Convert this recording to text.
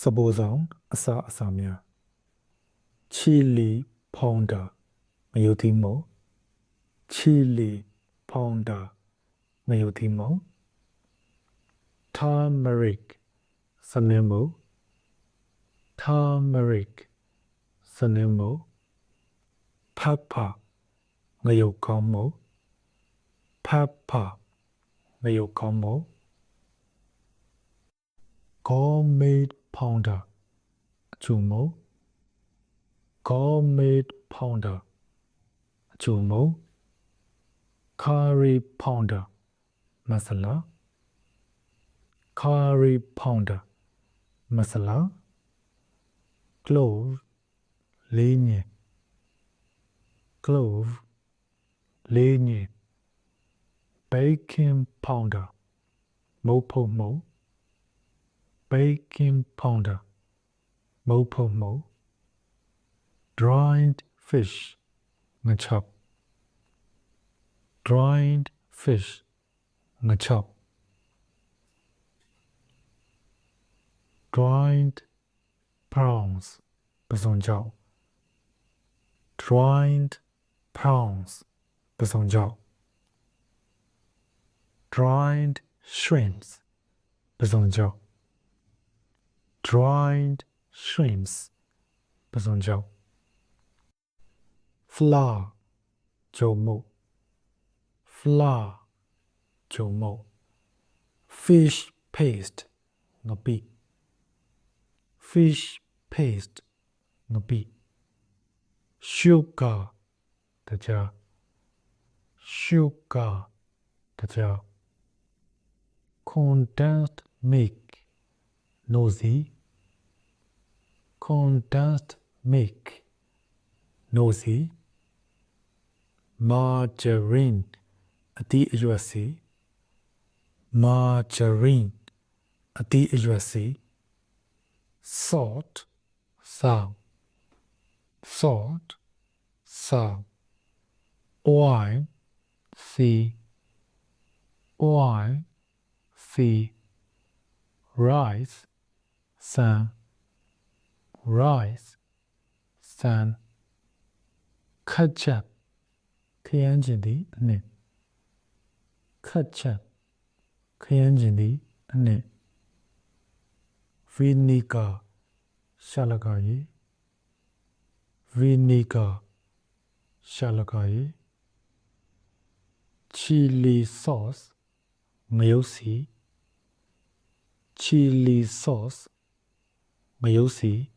စပိုးဆောင်အစာအစာများချီလီဖောင်ဒါမယုတိမောချီလီဖောင်ဒါမယုတိမောတာမရစ်စနင်မောတာမရစ်စနင်မောဖပ်ဖာငရုတ်ကောင်းမောဖပ်ဖာငရုတ်ကောင်းမော gourmet pounder. Chủ mẫu gourmet pounder. Chủ mẫu curry pounder. Masala. Curry pounder. Masala. Clove. Linie clove. Linie baking powder mopo phô baking powder, mo po mo, dried fish, nga chop, dried fish, nga chop, dried prawns, besong jiao, dried prawns, besong jiao, dried shrimps, besong jiao dried shrimps. Flour. 酒木，flour. Fish paste. 糯米，fish paste. 糯米，sugar. 的加，sugar. 的加，condensed milk。nosy, condensed milk, nosy, margarine, a ti iluasi, margarine, a ti iluasi, salt, sal, salt, sal, wine, si, wine, si, rice, ဆန် rice ဆန် ketchup ခရမ်းကျင်သည်အနှစ် ketchup ခရမ်းကျင်သည်အနှစ် vinegar ရှာလကာရီ vinegar ရှာလကာရီ chili sauce ငရုတ်စီ chili sauce mais eu sei